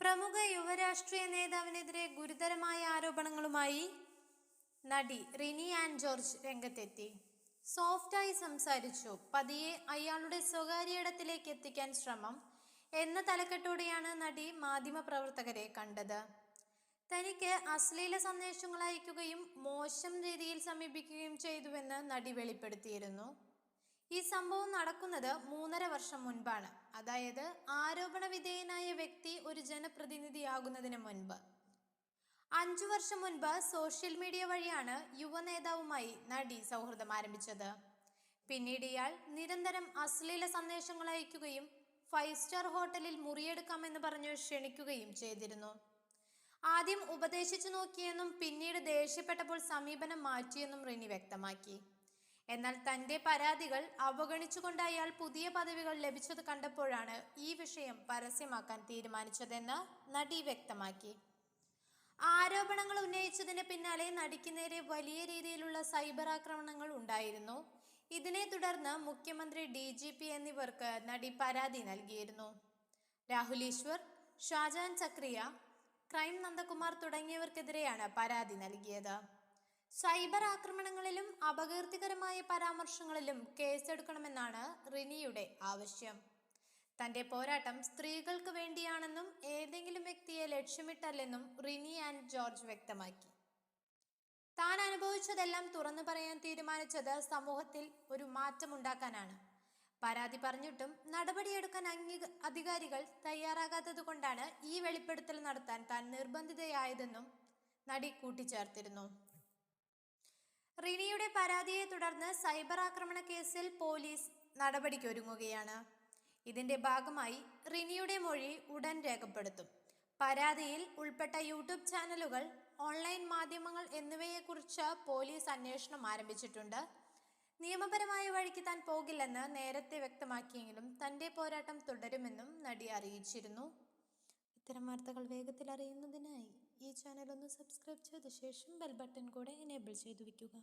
പ്രമുഖ യുവരാഷ്ട്രീയ നേതാവിനെതിരെ ഗുരുതരമായ ആരോപണങ്ങളുമായി നടി റിനി ആൻഡ് ജോർജ് രംഗത്തെത്തി. സോഫ്റ്റായി സംസാരിച്ചു. പതിയെ അയാളുടെ സ്വകാര്യ ഇടത്തിലേക്ക് എത്തിക്കാൻ ശ്രമം എന്ന തലക്കെട്ടോടെയാണ് നടി മാധ്യമപ്രവർത്തകരെ കണ്ടത്. തനിക്ക് അശ്ലീല സന്ദേശങ്ങൾ അയക്കുകയും മോശം രീതിയിൽ സമീപിക്കുകയും ചെയ്തുവെന്ന് നടി വെളിപ്പെടുത്തിയിരുന്നു. ഈ സംഭവം നടക്കുന്നത് മൂന്നര വർഷം മുൻപാണ്. അതായത് ആരോപണ വിധേയനായ വ്യക്തി ഒരു ജനപ്രതിനിധിയാകുന്നതിന് മുൻപ്. അഞ്ചു വർഷം മുൻപ് സോഷ്യൽ മീഡിയ വഴിയാണ് യുവ നേതാവുമായി നടി സൗഹൃദം ആരംഭിച്ചത്. പിന്നീട് ഇയാൾ നിരന്തരം അശ്ലീല സന്ദേശങ്ങൾ അയക്കുകയും ഫൈവ് സ്റ്റാർ ഹോട്ടലിൽ മുറിയെടുക്കാമെന്ന് പറഞ്ഞു ക്ഷണിക്കുകയും ചെയ്തിരുന്നു. ആദ്യം ഉപദേശിച്ചു നോക്കിയെന്നും പിന്നീട് ദേഷ്യപ്പെട്ടപ്പോൾ സമീപനം മാറ്റിയെന്നും റിനി വ്യക്തമാക്കി. എന്നാൽ തന്റെ പരാതികൾ അവഗണിച്ചുകൊണ്ട് അയാൾ പുതിയ പദവികൾ ലഭിച്ചത് കണ്ടപ്പോഴാണ് ഈ വിഷയം പരസ്യമാക്കാൻ തീരുമാനിച്ചതെന്ന് നടി വ്യക്തമാക്കി. ആരോപണങ്ങൾ ഉന്നയിച്ചതിന് പിന്നാലെ നടിക്ക് നേരെ വലിയ രീതിയിലുള്ള സൈബർ ആക്രമണങ്ങൾ ഉണ്ടായിരുന്നു. ഇതിനെ തുടർന്ന് മുഖ്യമന്ത്രി ഡി ജി പി എന്നിവർക്ക് നടി പരാതി നൽകിയിരുന്നു. രാഹുൽ ഈശ്വർ ഷാജാൻ ചക്രിയ ക്രൈം നന്ദകുമാർ തുടങ്ങിയവർക്കെതിരെയാണ് പരാതി നൽകിയത്. സൈബർ ആക്രമണങ്ങളിലും അപകീർത്തികരമായ പരാമർശങ്ങളിലും കേസെടുക്കണമെന്നാണ് റിനിയുടെ ആവശ്യം. തന്റെ പോരാട്ടം സ്ത്രീകൾക്ക് വേണ്ടിയാണെന്നും ഏതെങ്കിലും വ്യക്തിയെ ലക്ഷ്യമിട്ടല്ലെന്നും റിനി ആൻഡ് ജോർജ് വ്യക്തമാക്കി. താൻ അനുഭവിച്ചതെല്ലാം തുറന്നു പറയാൻ തീരുമാനിച്ചത് സമൂഹത്തിൽ ഒരു മാറ്റമുണ്ടാക്കാനാണ്. പരാതി പറഞ്ഞിട്ടും നടപടിയെടുക്കാൻ അംഗീ അധികാരികൾ തയ്യാറാകാത്തത് കൊണ്ടാണ് ഈ വെളിപ്പെടുത്തൽ നടത്താൻ താൻ നിർബന്ധിതയായതെന്നും നടി കൂട്ടിച്ചേർത്തിരുന്നു. റിനിയുടെ പരാതിയെ തുടർന്ന് സൈബർ ആക്രമണ കേസിൽ പോലീസ് നടപടിക്കൊരുങ്ങുകയാണ്. ഇതിന്റെ ഭാഗമായി റിനിയുടെ മൊഴി ഉടൻ രേഖപ്പെടുത്തും. പരാതിയിൽ ഉൾപ്പെട്ട യൂട്യൂബ് ചാനലുകൾ ഓൺലൈൻ മാധ്യമങ്ങൾ എന്നിവയെക്കുറിച്ച് പോലീസ് അന്വേഷണം ആരംഭിച്ചിട്ടുണ്ട്. നിയമപരമായ വഴിക്ക് താൻ പോകില്ലെന്ന് നേരത്തെ വ്യക്തമാക്കിയെങ്കിലും തന്റെ പോരാട്ടം തുടരുമെന്നും നടി അറിയിച്ചിരുന്നു. ഇത്തരം വാർത്തകൾ വേഗത്തിൽ അറിയുന്നതിനായി ഈ ചാനൽ ഒന്ന് സബ്സ്ക്രൈബ് ചെയ്ത ശേഷം ബെൽ ബട്ടൺ കൂടെ എനേബിൾ ചെയ്തു വയ്ക്കുക.